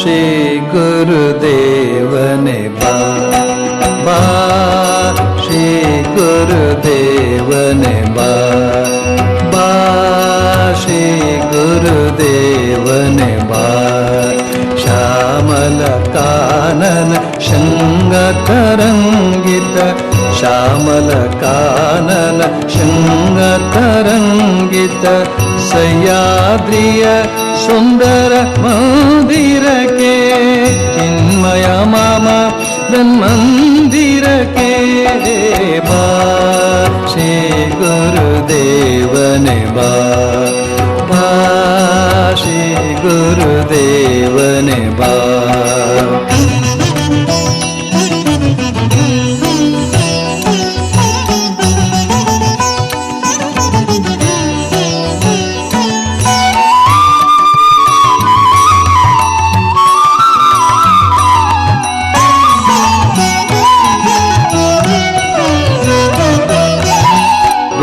श्री गुरुदे बा बा। श्री गुरुदेवने बा बा। श्री गुरुदेवन श्यामल कानन शृङ्गतरङ्गित श्यामल कानन सङ्गतरङ्गीत सयाद सुन्दर ಚಿನ್ಮಯ ಮಾಮ ಮಂದಿರಕ್ಕೆ ಬಾ ಶ್ರೀ ಗುರುದೇವನೆ ಬಾ ಬಾ ಶ್ರೀ ಗುರುದೇವನೆ ಬಾ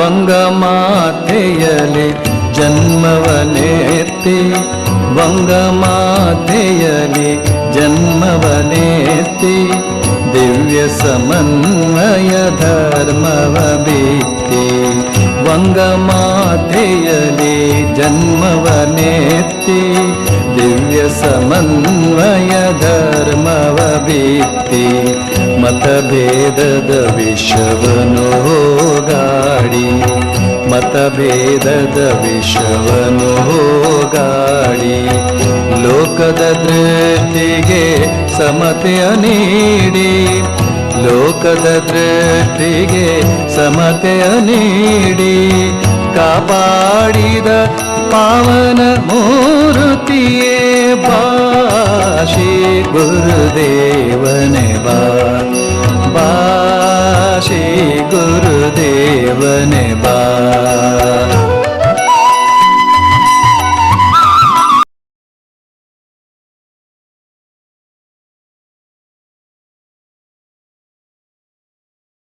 ವಂಗಮಾತೆಯಲಿ ಜನ್ಮವನೆತ್ತಿ ವಂಗಮಾತೆಯಲಿ ಜನ್ಮವನೆತ್ತಿ ದಿವ್ಯ ಸಮನ್ವಯ ಧರ್ಮವ ಬೀತಿ ವಂಗಮಾತೆಯಲಿ ಜನ್ಮವನೆತ್ತಿ ದಿವ್ಯ ಸಮನ್ವಯ ಧರ್ಮವ ಬೀತಿ ಮತಭೇದದ ವಿಷವನು ಗಾಡಿ ಮತಭೇದದ ವಿಷವನು ಹೋಗಾಡಿ ಲೋಕದ ದೃಷ್ಟಿಗೆ ಸಮತೆಯ ನೀಡಿ. ಲೋಕದ ದೃಷ್ಟಿಗೆ ಸಮತೆಯ ನೀಡಿ. ಕಾಪಾಡಿದ ಪಾವನ ಮೂರುತಿಯೇ ಶ್ರೀ ಗುರುದೇವನೆ ಬಾ. ಭಾಷಿ ಗುರು